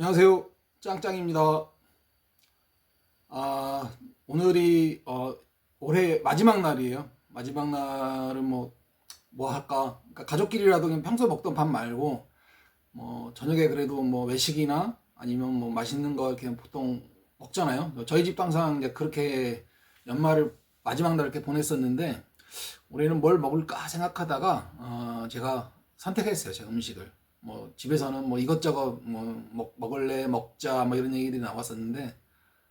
안녕하세요. 짱짱입니다. 아, 오늘이 어, 올해 마지막 날이에요. 마지막 날은 뭐, 뭐 할까? 그러니까 가족끼리라도 그냥 평소에 먹던 밥 말고, 뭐, 저녁에 그래도 뭐 외식이나 아니면 뭐 맛있는 거 이렇게 보통 먹잖아요. 저희 집도 항상 이제 그렇게 연말을 마지막 날 이렇게 보냈었는데, 올해는 뭘 먹을까 생각하다가, 어, 제가 선택했어요. 제 음식을. 뭐 집에서는 뭐 이것저것 뭐 먹, 먹을래 먹자 뭐 이런 얘기들이 나왔었는데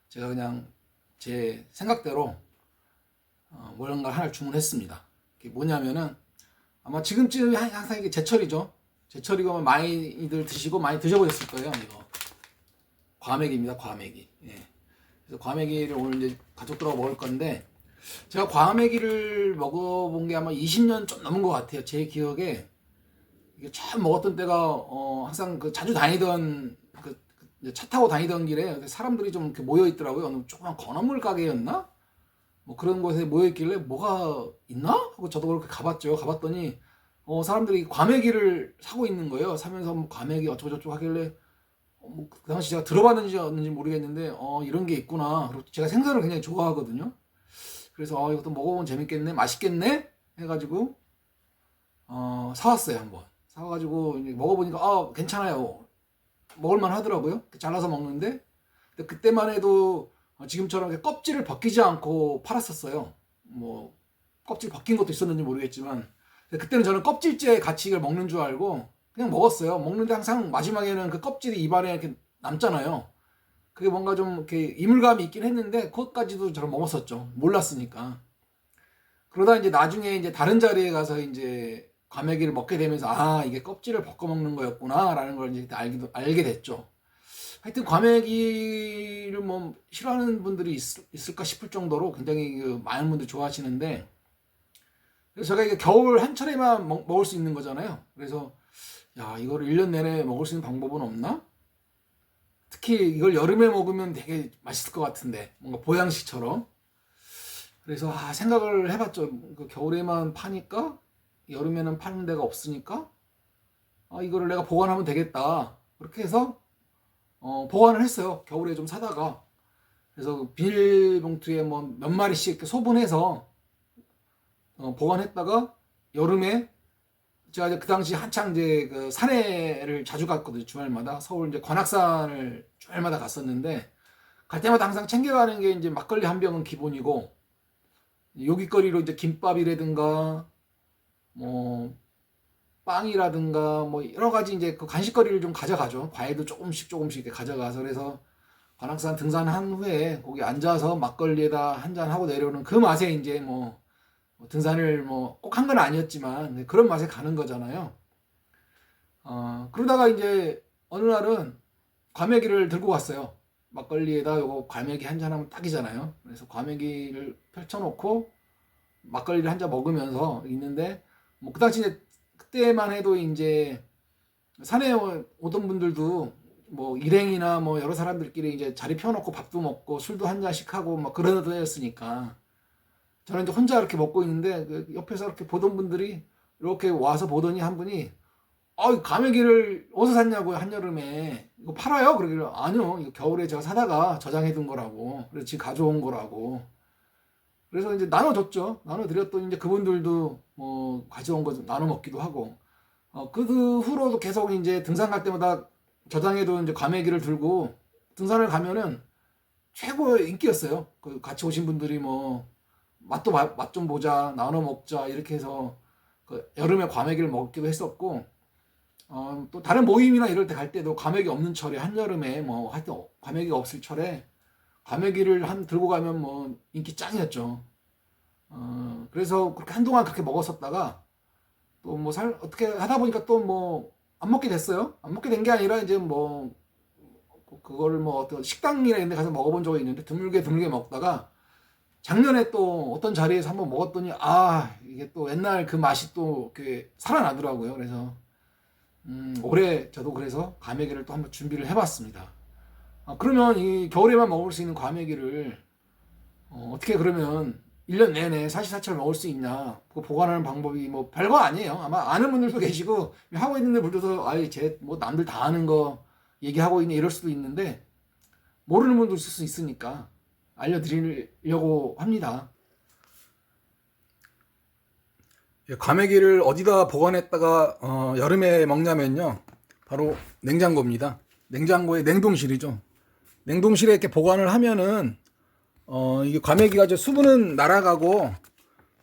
제가 그냥 제 생각대로 어, 뭔가 하나를 주문했습니다. 그게 뭐냐면은 아마 지금쯤 하- 항상 이게 제철이죠. 제철이고 많이들 드시고 많이 드셔보셨을 거예요. 이거 과메기입니다. 과메기. 예. 그래서 과메기를 오늘 이제 가족들하고 먹을 건데 제가 과메기를 먹어본 게 아마 20년 좀 넘은 것 같아요. 제 기억에 이게 처음 먹었던 때가 어 항상 그 자주 다니던 그, 그 타고 다니던 길에 사람들이 좀 이렇게 모여 있더라고요. 어느 조그만 건어물 가게였나? 뭐 그런 곳에 모여 있길래 뭐가 있나? 하고 저도 그렇게 가봤죠. 가봤더니 어 사람들이 과메기를 사고 있는 거예요. 사면서 뭐 과메기 어쩌고 저쩌고 하길래 어, 뭐 그 당시 제가 들어봤는지 없는지 모르겠는데 어 이런 게 있구나. 그리고 제가 생선을 굉장히 좋아하거든요. 그래서 어 이것도 먹어보면 재밌겠네, 맛있겠네 해가지고 어 사왔어요 한번. 사가지고 이제 먹어보니까 아 괜찮아요. 먹을만 하더라고요. 잘라서 먹는데. 그때만 해도 어, 지금처럼 껍질을 벗기지 않고 팔았었어요. 뭐 껍질 벗긴 것도 있었는지 모르겠지만. 그때는 저는 껍질째 같이 이걸 먹는 줄 알고 그냥 먹었어요. 먹는데 항상 마지막에는 그 껍질이 입안에 이렇게 남잖아요. 그게 뭔가 좀 이렇게 이물감이 있긴 했는데 그것까지도 저는 먹었었죠. 몰랐으니까. 그러다 이제 나중에 이제 다른 자리에 가서 이제 과메기를 먹게 되면서 아 이게 껍질을 벗겨 먹는 거였구나라는 걸 이제 알기도 알게 됐죠. 하여튼 과메기를 뭐 싫어하는 분들이 있, 을 까 싶을 정도로 굉장히 그 많은 분들이 좋아하시는데 그래서 제가 이게 겨울 한철에만 먹, 먹을 수 있는 거잖아요. 그래서 야 이거를 1년 내내 먹을 수 있는 방법은 없나? 특히 이걸 여름에 먹으면 되게 맛있을 것 같은데 뭔가 보양식처럼 그래서 아, 생각을 해봤죠. 그 겨울에만 파니까 여름에는 파는 데가 없으니까 아, 이거를 내가 보관하면 되겠다. 그렇게 해서 어, 보관을 했어요. 겨울에 좀 사다가 그래서 그 비닐봉투에 뭐 몇 마리씩 이렇게 소분해서 어, 보관했다가 여름에 제가 이제 그 당시 한창 이제 그 산에를 자주 갔거든요. 주말마다 서울 이제 관악산을 주말마다 갔었는데 갈 때마다 항상 챙겨가는 게 이제 막걸리 한 병은 기본이고 요깃거리로 이제 김밥이라든가 뭐 빵이라든가 뭐 여러 가지 이제 그 간식거리를 좀 가져가죠. 과일도 조금씩 조금씩 이렇게 가져가서 그래서 관악산 등산한 후에 거기 앉아서 막걸리에다 한 잔 하고 내려오는 그 맛에 이제 뭐 등산을 뭐 꼭 한 건 아니었지만 그런 맛에 가는 거잖아요. 어 그러다가 이제 어느 날은 과메기를 들고 갔어요. 막걸리에다 요거 과메기 한 잔 하면 딱이잖아요. 그래서 과메기를 펼쳐놓고 막걸리를 한 잔 먹으면서 있는데 뭐그에 그때만 해도 이제 산에 오던 분들도 뭐 일행이나 뭐 여러 사람들끼리 이제 자리 펴놓고 밥도 먹고 술도 한 잔씩 하고 막 그런 때였으니까 저는 이제 혼자 이렇게 먹고 있는데 그 옆에서 이렇게 보던 분들이 이렇게 와서 보더니 한 분이 아, 가메기를 어디서 샀냐고요, 한여름에. 이거 팔아요? 그러길래, 아니요, 이거 겨울에 제가 사다가 저장해 둔 거라고. 그래서 지금 가져온 거라고. 그래서 이제 나눠줬죠. 나눠드렸더니 이제 그분들도 뭐 가져온 거 나눠 먹기도 하고. 어, 그 후로도 계속 이제 등산 갈 때마다 저장해둔 이제 과메기를 들고 등산을 가면은 최고의 인기였어요. 그 같이 오신 분들이 뭐 맛도 맛 좀 보자, 나눠 먹자 이렇게 해서 그 여름에 과메기를 먹기도 했었고 어, 또 다른 모임이나 이럴 때 갈 때도 과메기 없는 철에 한여름에 뭐 하여튼 과메기가 없을 철에 과메기를 한 들고 가면 뭐 인기 짱이었죠. 어, 그래서 그렇게 한동안 그렇게 먹었었다가 또 뭐 살 어떻게 하다 보니까 또 뭐 안 먹게 됐어요. 안 먹게 된 게 아니라 이제 뭐 그거를 뭐 어떤 식당이나 이런 데 가서 먹어본 적이 있는데 드물게 드물게 먹다가 작년에 또 어떤 자리에서 한번 먹었더니 아 이게 또 옛날 그 맛이 또 이렇게 살아나더라고요. 그래서 음, 올해 저도 그래서 과메기를 또 한번 준비를 해봤습니다. 아, 그러면 이 겨울에만 먹을 수 있는 과메기를 어, 떻게 그러면 1년 내내 사시사철 먹을 수 있냐 그 보관하는 방법이 뭐 별거 아니에요. 아마 아는 분들도 계시고 하고 있는 분들도 아예 제뭐 남들 다 아는 거 얘기하고 있는 이럴 수도 있는데 모르는 분도 있을 수 있으니까 알려드리려고 합니다. 예, 과메기를 어디다 보관했다가 어, 여름에 먹냐면요. 바로 냉장고입니다. 냉장고의 냉동실이죠. 냉동실에 이렇게 보관을 하면은 어, 이게 과메기가 이제 수분은 날아가고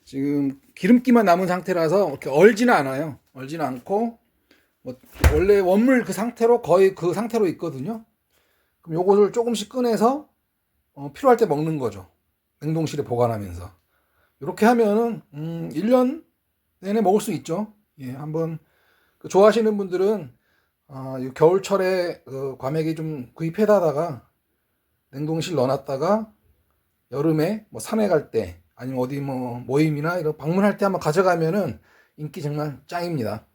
지금 기름기만 남은 상태라서 이렇게 얼지는 않아요. 얼지는 않고 뭐 원래 원물 그 상태로 거의 그 상태로 있거든요. 그럼 요것을 조금씩 꺼내서 어, 필요할 때 먹는 거죠. 냉동실에 보관하면서. 이렇게 하면은 음, 1년 내내 먹을 수 있죠. 예, 한번 그 좋아하시는 분들은 아, 이 겨울철에 그 과메기 좀 구입해다가 냉동실 넣어놨다가 여름에 뭐 산에 갈 때 아니면 어디 뭐 모임이나 이런 방문할 때 한번 가져가면은 인기 정말 짱입니다.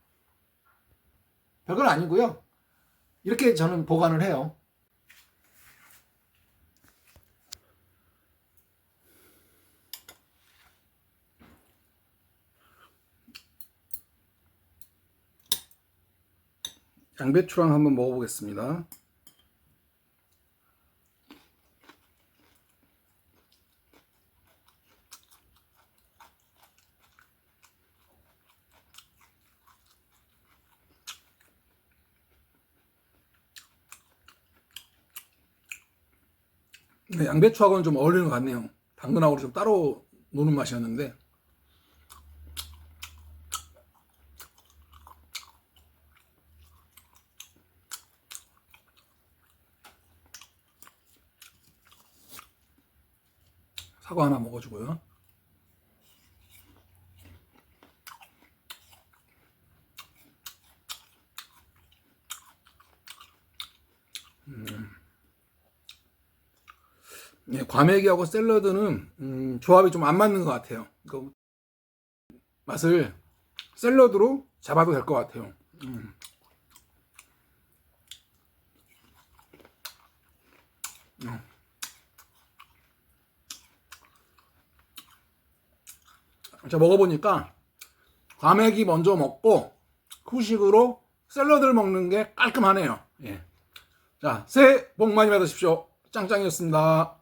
별건 아니고요. 이렇게 저는 보관을 해요. 양배추랑 한번 먹어보겠습니다. 양배추하고는 좀 어울리는 것 같네요. 당근하고 좀 따로 노는 맛이었는데. 사과 하나 먹어주고요. 네, 과메기하고 샐러드는 음, 조합이 좀 안 맞는 것 같아요. 그 맛을 샐러드로 잡아도 될 것 같아요. 음. 음. 자 먹어보니까 과메기 먼저 먹고 후식으로 샐러드를 먹는 게 깔끔하네요. 예. 자 새해 복 많이 받으십시오. 짱짱이었습니다.